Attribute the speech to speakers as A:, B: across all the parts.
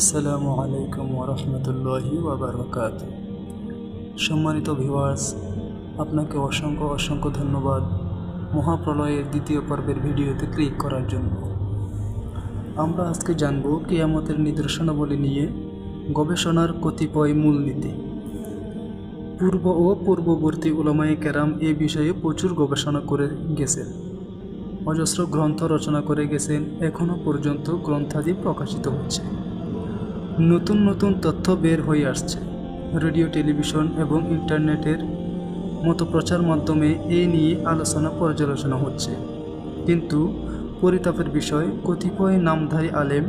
A: আসসালামু আলাইকুম ওরহমতুল্লাহি ওবরকাত সম্মানিত ভিউয়ার্স, আপনাকে অসংখ্য অসংখ্য ধন্যবাদ মহাপ্রলয়ের দ্বিতীয় পর্বের ভিডিওতে ক্লিক করার জন্য। আমরা আজকে জানব কিয়ামতের নিদর্শনাবলী নিয়ে গবেষণার কতিপয় মূলনীতি। পূর্ব ও পূর্ববর্তী উলামায়ে কেরাম এ বিষয়ে প্রচুর গবেষণা করে গেছেন। অজস্র গ্রন্থ রচনা করে গেছেন। এখনও পর্যন্ত গ্রন্থাদি প্রকাশিত হচ্ছে। নতুন নতুন তথ্য বের হয়ে আসছে। রেডিও, টেলিভিশন এবং ইন্টারনেটের মতো প্রচার মাধ্যমে এ নিয়ে আলোচনা পর্যালোচনা হচ্ছে। কিন্তু পরিতাপের বিষয়, কতিপয় নামধারী আলেম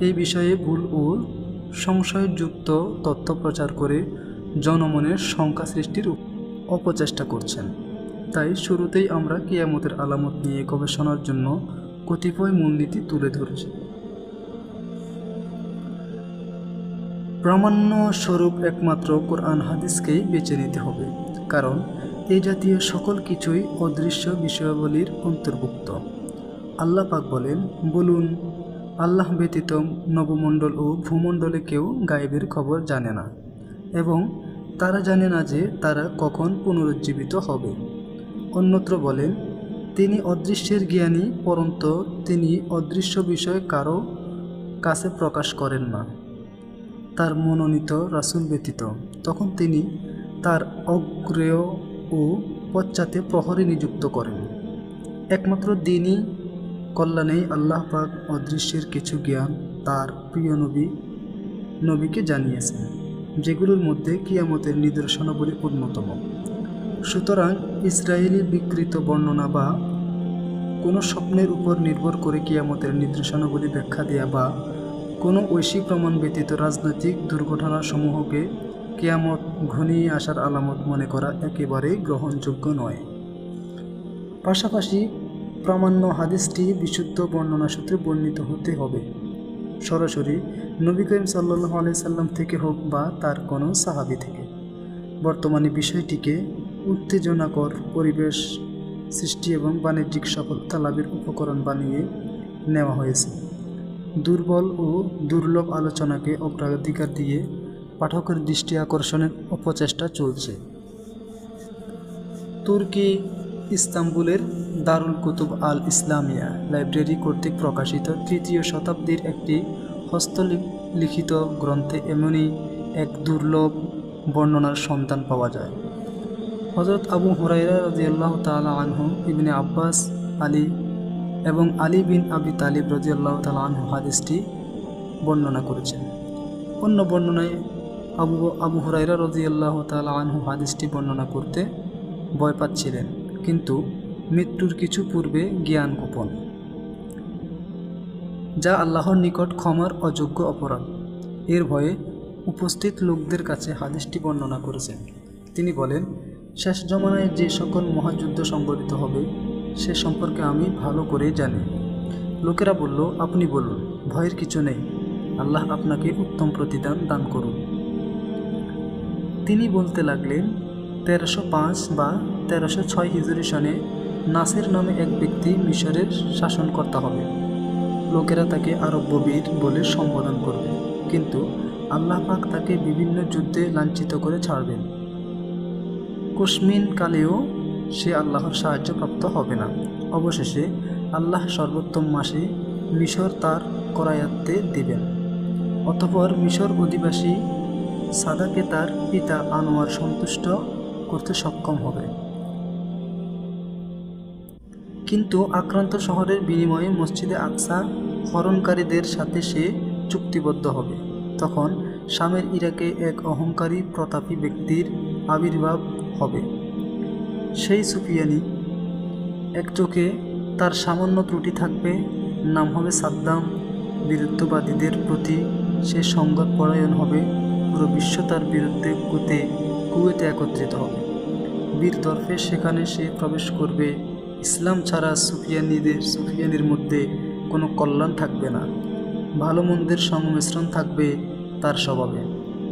A: এই বিষয়ে ভুল ও সংশয়যুক্ত তথ্য প্রচার করে জনমনের শঙ্কা সৃষ্টির অপচেষ্টা করছেন। তাই শুরুতেই আমরা কিয়ামতের আলামত নিয়ে গবেষণার জন্য কতিপয় মূলনীতি তুলে ধরেছি। প্রামাণ্য স্বরূপ একমাত্র কোরআন হাদিসকেই বেছে নিতে হবে, কারণ এই জাতীয় সকল কিছুই অদৃশ্য বিষয়াবলীর অন্তর্ভুক্ত। আল্লাহ পাক বলেন, বলুন, আল্লাহ ব্যতীত নবমণ্ডল ও ভূমণ্ডলে কেউ গায়েবের খবর জানে না, এবং তারা জানে না যে তারা কখন পুনরুজ্জীবিত হবে। অন্যত্র বলেন, তিনি অদৃশ্যের জ্ঞানী, পরন্ত তিনি অদৃশ্য বিষয় কারও কাছে প্রকাশ করেন না। তার মনোনীত রাসুল ব্যতীত। তখন তিনি তার অগ্রেয় ও পশ্চাতে প্রহরী নিযুক্ত করেন। একমাত্র দিনই কল্যাণেই আল্লাহ পাক অদৃশ্যের কিছু জ্ঞান তার প্রিয় নবী, নবীকে জানিয়েছেন, যেগুলোর মধ্যে কিয়ামতের নিদর্শনাবলী অন্যতম। সুতরাং ইসরায়েলি বিকৃত বর্ণনা বা কোনো স্বপ্নের উপর নির্ভর করে কিয়ামতের নির্দেশনাবলী ব্যাখ্যা দেয়া বা কোনো ঐশী প্রমাণ ব্যতীত রাজনৈতিক দুর্ঘটনাসমূহকে কেয়ামত ঘনিয়ে আসার আলামত মনে করা একেবারেই গ্রহণযোগ্য নয়। পাশাপাশি প্রামাণ্য হাদিসটি বিশুদ্ধ বর্ণনা সূত্রে বর্ণিত হতে হবে। সরাসরি নবী করিম সাল্লাহ আলাইসাল্লাম থেকে হোক বা তার কোনো সাহাবি থেকে। বর্তমানে বিষয়টিকে উত্তেজনাকর পরিবেশ সৃষ্টি এবং বাণিজ্যিক সফলতা লাভের উপকরণ বানিয়ে নেওয়া হয়েছে। দুর্বল ও দুর্লভ আলোচনাকে অগ্রাধিকার দিয়ে পাঠকের দৃষ্টি আকর্ষণের অপচেষ্টা চলছে। তুর্কি ইস্তাম্বুলের Darul Kutub Al Islamiya library কর্তৃক প্রকাশিত তৃতীয় শতাব্দীর একটি হস্তলিখিত গ্রন্থে এমনই এক দুর্লভ বর্ণনার সন্ধান পাওয়া যায়। হজরত আবু হুরাইরা রাজিয়াল্লাহ তালা আনহু, ইবনে আব্বাস আলী এবং আলী বিন আবি তালিব রাজিয়াল্লাহ তালা আনহু হাদিসটি বর্ণনা করেছেন। অন্য বর্ণনায় আবু আবু হুরাইরা রাজিয়াল্লাহ তালা আনহু হাদিসটি বর্ণনা করতে ভয় পাচ্ছিলেন, কিন্তু মৃত্যুর কিছু পূর্বে জ্ঞান গোপন, যা আল্লাহর নিকট ক্ষমার অযোগ্য অপরাধ। এর ভয়ে উপস্থিত লোকদের কাছে হাদিসটি বর্ণনা করেছেন। তিনি বলেন, শেষ জমানায় যে সকল মহাযুদ্ধ সংগঠিত হবে সে সম্পর্কে আমি ভালো করে জানি। লোকেরা বলল, আপনি বলুন, ভয়ের কিছু নেই। আল্লাহ আপনাকে উত্তম প্রতিদান দান করুন। তিনি বলতে লাগলেন, তেরোশো পাঁচ বা তেরোশো ছয় হিজুরি সনে নাসির নামে এক ব্যক্তি মিশরের শাসনকর্তা হবে। লোকেরা তাকে আরব্যবীর বলে সম্বোধন করবে। কিন্তু আল্লাহ পাক তাকে বিভিন্ন যুদ্ধে লাঞ্ছিত করে ছাড়বেন। কুসমিন কালেও সে আল্লাহর সাহায্যপ্রাপ্ত হবে না। অবশেষে আল্লাহ সর্বোত্তম মাসে মিশর তার করায়াত্তে দিবেন। অতপর মিশর অধিবাসী সাদাকে তার পিতা আনোয়ার সন্তুষ্ট করতে সক্ষম হবে। কিন্তু আক্রান্ত শহরের বিনিময়ে মসজিদে আকসা হরণকারীদের সাথে সে চুক্তিবদ্ধ হবে। তখন স্বামীর ইরাকে এক অহংকারী প্রতাপী ব্যক্তির আবির্ভাব হবে। সেই সুফিয়ানি, এক চোখে তার সামান্য ত্রুটি থাকবে, নাম হবে সাদ্দাম। বিরুদ্ধবাদীদের প্রতি সে সংবাদ পরায়ণ হবে, পুরো বিশ্ব তার বিরুদ্ধে কুতে, কুয়েতে একত্রিত হবে। বীর তরফে সেখানে সে প্রবেশ করবে। ইসলাম ছাড়া সুফিয়ানিদের, সুফিয়ানির মধ্যে কোনো কল্যাণ থাকবে না। ভালো মন্দের সংমিশ্রণ থাকবে তার স্বভাবে।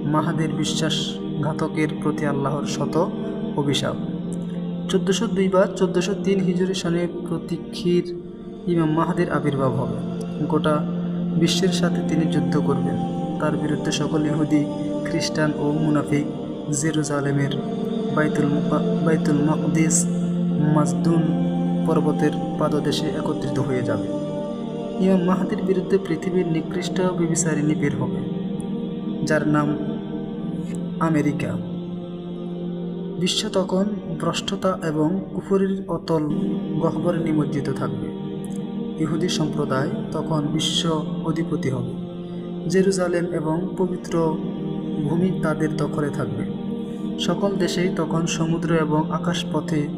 A: মাহাদের বিশ্বাসঘাতকের প্রতি আল্লাহর শত অভিশাপ। চোদ্দোশো দুই বা চোদ্দোশো তিন হিজুরি সনে প্রতীক্ষীর ইমাম মাহাদের আবির্ভাব হবে। গোটা বিশ্বের সাথে তিনি যুদ্ধ করবেন। তার বিরুদ্ধে সকল ইহুদি, খ্রিস্টান ও মুনাফিক জেরুজালেমের বাইতুল বাইতুল মকদিস মাজদুন পর্বতের পাদদেশে একত্রিত হয়ে যাবে। ইমাম মাহাদির বিরুদ্ধে পৃথিবীর নিকৃষ্ট বিবিচারিণী বের হবে, যার নাম আমেরিকা। বিশ্ব তখন ভ্রষ্টতা এবং কুফুরির অতল গহ্বরে নিমজ্জিত থাকবে। ইহুদি সম্প্রদায় তখন বিশ্ব অধিপতি হবে। জেরুজালেম এবং পবিত্র ভূমি তাদের দখলে থাকবে। সকল দেশেই তখন সমুদ্র এবং আকাশপথে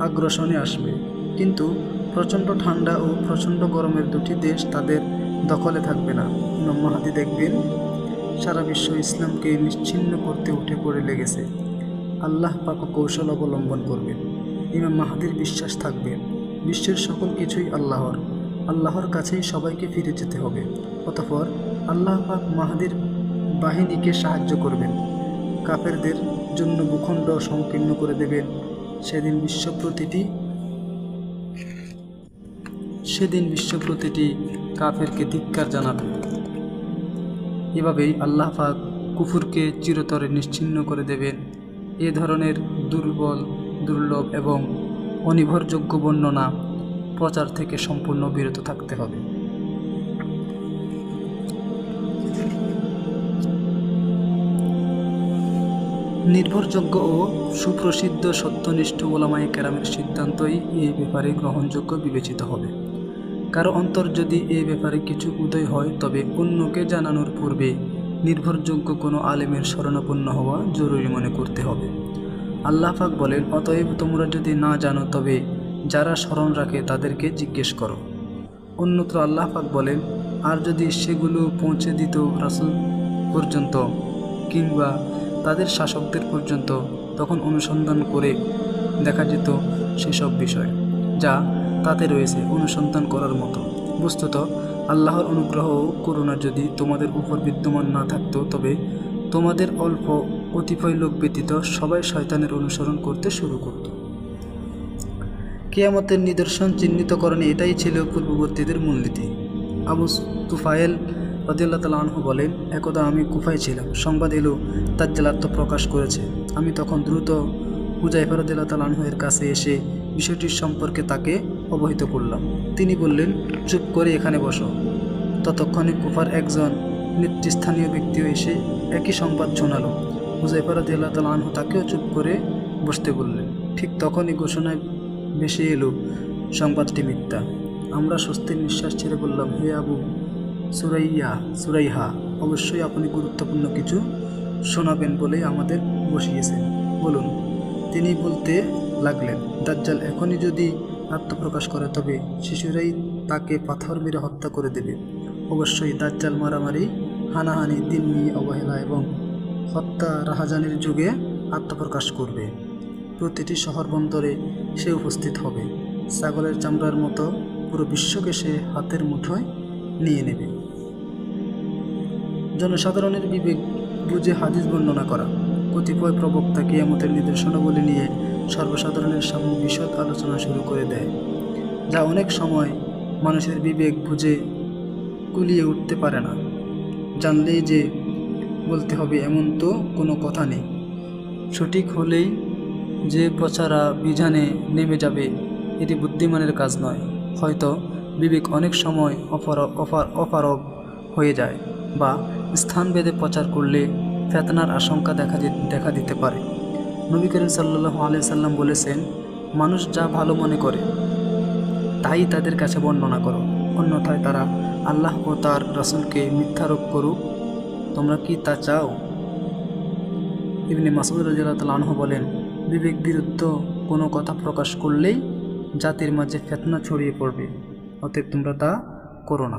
A: আগ্রাসনে আসবে। কিন্তু প্রচণ্ড ঠান্ডা ও প্রচণ্ড গরমের দুটি দেশ তাদের দখলে থাকবে না। ইমাম দেখবেন সারা বিশ্ব ইসলামকে নিশ্চিহ্ন করতে উঠে পড়ে লেগেছে। আল্লাহ পাক কৌশল অবলম্বন করবেন ইমাম মাহাদির বিশ্বাস থাকবে, বিশ্বের সকল কিছুই আল্লাহর। আল্লাহর কাছেই সবাইকে ফিরে যেতে হবে। অতঃপর আল্লাহ পাক মাহাদির বাহিনীকে সাহায্য করবেন। কাফেরদের জন্য ভূখণ্ড সংকীর্ণ করে দেবেন। সেদিন বিশ্ব প্রতিটি সেদিন বিশ্ব প্রতিটি কাফেরকে ধিক্কার জানাবে এভাবেই আল্লাহ কুফুরকে চিরতরে নিশ্চিহ্ন করে দেবেন। এ ধরনের দুর্বল, দুর্লভ এবং অনির্ভরযোগ্য বর্ণনা প্রচার থেকে সম্পূর্ণ বিরত থাকতে হবে। নির্ভরযোগ্য ও সুপ্রসিদ্ধ সত্যনিষ্ঠ ওলামাই কেরামের সিদ্ধান্তই এই ব্যাপারে গ্রহণযোগ্য বিবেচিত হবে। কারও অন্তর যদি এ ব্যাপারে কিছু উদয় হয়, তবে অন্যকে জানানোর পূর্বে নির্ভরযোগ্য কোনো আলেমের শরণাপন্ন হওয়া জরুরি মনে করতে হবে। আল্লাহ পাক বলেন, অতএব তোমরা যদি না জানো, তবে যারা স্মরণ রাখে তাদেরকে জিজ্ঞেস করো। অন্যত্র আল্লাহ পাক বলেন, আর যদি সেগুলো পৌঁছে দিত রাসুল পর্যন্ত কিংবা তাদের শাসকদের পর্যন্ত, তখন অনুসন্ধান করে দেখা যেত সেসব বিষয়, যা তাতে রয়েছে অনুসন্ধান করার মতো। বস্তুত, আল্লাহর অনুগ্রহ ও করুণা যদি তোমাদের উপর বিদ্যমান না থাকতো, তবে তোমাদের অল্প কতিপয় লোক ব্যতীত সবাই শয়তানের অনুসরণ করতে শুরু করত। কেয়ামতের নিদর্শন চিহ্নিতকরণে এটাই ছিল পূর্ববর্তীদের মূলনীতি। আবু তুফায়েল রদিয়াল্লাহ তালা আনহু বলেন, একদা আমি কুফায় ছিলাম। সংবাদ এলো, তাজ্জাল প্রকাশ করেছে। আমি তখন দ্রুত হুজাইফা রদিয়াল্লাহ তালা আনহু এর কাছে এসে বিষয়টির সম্পর্কে তাকে অবহিত করলাম। তিনি বললেন, চুপ করে এখানে বসো। ততক্ষণে কুফার একজন নেতৃস্থানীয় ব্যক্তিও এসে একই সংবাদ শোনালো। হুজাইফা রদিয়াল্লাহ তালা আনহু তাকেও চুপ করে বসতে বললেন। ঠিক তখনই ঘোষণায় ভেসে এলো, সংবাদটি মিথ্যা। আমরা স্বস্তির নিঃশ্বাস ছেড়ে বললাম, হে আবু সুরাইয়া, সুরাইহা, অবশ্যই আপনি গুরুত্বপূর্ণ কিছু শোনাবেন বলে আমাদের বসিয়েছেন। বলুন। তিনি বলতে লাগলেন, দাজ্জাল, এখনই যদি আত্মপ্রকাশ করে, তবে শিশুরাই তাকে পাথর মেরে হত্যা করে দেবে। অবশ্যই দাজ্জাল মারামারি, হানাহানি দিননি অবহেলা এবং হত্যা রাহাজানির যুগে আত্মপ্রকাশ করবে। প্রতিটি শহর বন্দরে সে উপস্থিত হবে। ছাগলের চামড়ার মতো পুরো বিশ্বকে সে হাতের মুঠোয় নিয়ে নেবে। জনসাধারণের বিবেক বুঝে হাদিস বর্ণনা করা। কতিপয় প্রবক্তা কিয়ামতের নির্দেশনাবলী নিয়ে সর্বসাধারণের সামনে বিশদ আলোচনা শুরু করে দেয়, যা অনেক সময় মানুষের বিবেক বুঝে কুলিয়ে উঠতে পারে না। জানলেই যে বলতে হবে এমন তো কোনো কথা নেই। সঠিক হলেই যে প্রচারা বিজানে নেমে যাবে, এটি বুদ্ধিমানের কাজ নয়। হয়তো বিবেক অনেক সময় অপার অপার, অপারগ হয়ে যায় বা স্থানভেদে প্রচার করলে ফেতনার আশঙ্কা দেখা দেখা দিতে পারে। নবী করিম সাল্লাহ সাল্লাম বলেছেন, মানুষ যা ভালো মনে করে, তাই তাদের কাছে বর্ণনা করো। অন্যথায় তারা আল্লাহ ও তার রাসূলকে মিথ্যারোপ করুক। তোমরা কি তা চাও? ইবনে মাসুদ রাজিয়াল্লাহ তাআলা বলেন, বিবেক বিরুদ্ধ কোনো কথা প্রকাশ করলেই জাতির মাঝে ফেতনা ছড়িয়ে পড়বে, অতএব তোমরা তা করো না।